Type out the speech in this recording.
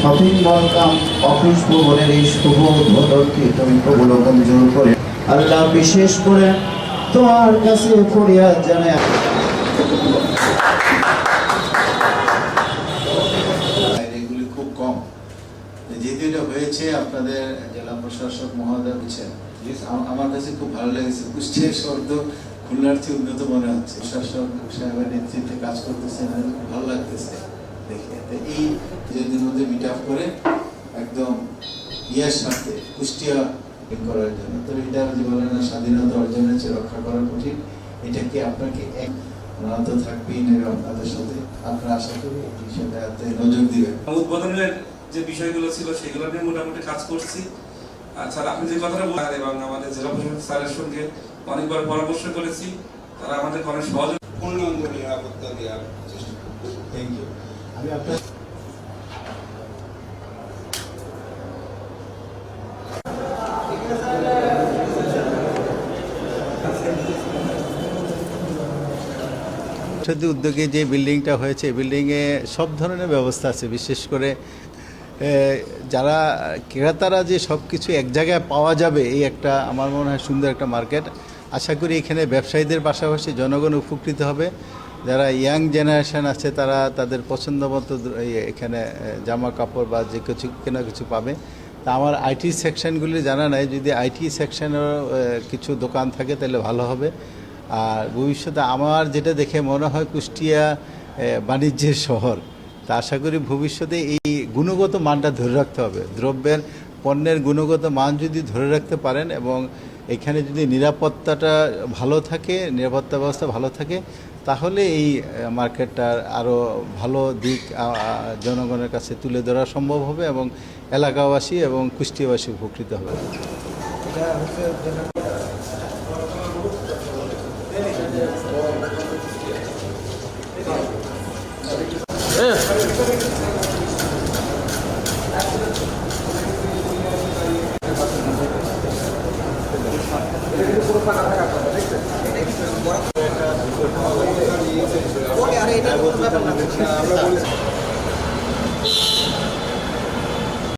Shopping mall কাম office ভবনের এই শুভ উদ্বোধনকে তুমি মঞ্জুর করে। আল্লাহ বিশেষ করে তোমার কাছে ফরিয়াদ জানাই এগুলি খুব কম। যেহেতু এটা হয়েছে, আপনাদের জেলা প্রশাসক মহোদয় বুঝছেন আমার কাছে খুব ভালো লেগেছে। কুষ্টিয়া শব্দ খুলনার চেয়ে উন্নত মনে হচ্ছে। প্রশাসক সাহেবের নেতৃত্বে কাজ খুব ভালো লাগতেছে। দেখে। এই যেদিন মধ্যে মিট আপ করে একদম ইয়ার সাথে কুষ্টিয়া করার জন্য। তো এটা যে স্বাধীনতা অর্জনের চেয়ে রক্ষা করা কঠিন। এটাকে আপনাকে এক তো থাকবেই না আপনাদের সাথে? আপনারা আশা করি এই বিষয়টাতে নজর দিবেন। উদ্বোধনের যে বিষয়গুলো ছিল সেগুলো নিয়ে মোটামুটি কাজ করছি। আর স্যার আপনি যে কথাটা বললেন এবং আমাদের জেলা প্রশাসক স্যারের সঙ্গে অনেকবার পরামর্শ করেছি। তারা আমাদের অনেক সহযোগিতা পূর্ণাঙ্গ নিরাপত্তা দেওয়ার চেষ্টা করব থ্যাংক ইউ সত্যি উদ্যোগে যে বিল্ডিংটা হয়েছে বিল্ডিংয়ে সব ধরনের ব্যবস্থা আছে, বিশেষ করে যারা ক্রেতারা যে সব কিছু এক জায়গায় পাওয়া যাবে, এই একটা আমার মনে হয় সুন্দর একটা মার্কেট। আশা করি এখানে ব্যবসায়ীদের পাশাপাশি জনগণ উপকৃত হবে। যারা ইয়াং জেনারেশন আছে তারা তাদের পছন্দ মতো এখানে জামা কাপড় বা যে কিছু কেনা কিছু পাবে। তা আমার আইটি সেকশনগুলি জানা নাই। যদি আইটি সেকশনেরও এ, কিছু দোকান থাকে তাহলে ভালো হবে। আর ভবিষ্যতে আমার যেটা দেখে মনে হয় কুষ্টিয়া বাণিজ্যের শহর। তা আশা করি ভবিষ্যতে এই গুণগত মানটা ধরে রাখতে হবে। দ্রব্যের পণ্যের গুণগত মান যদি ধরে রাখতে পারেন এবং এখানে যদি নিরাপত্তাটা ভালো থাকে, নিরাপত্তা ব্যবস্থা ভালো থাকে, তাহলে এই মার্কেটটার আরও ভালো দিক জনগণের কাছে তুলে ধরা সম্ভব হবে এবং এলাকাবাসী এবং কুষ্টিয়াবাসী উপকৃত হবে। আরে এটা কোনো ব্যাপার না আমরা বলেছি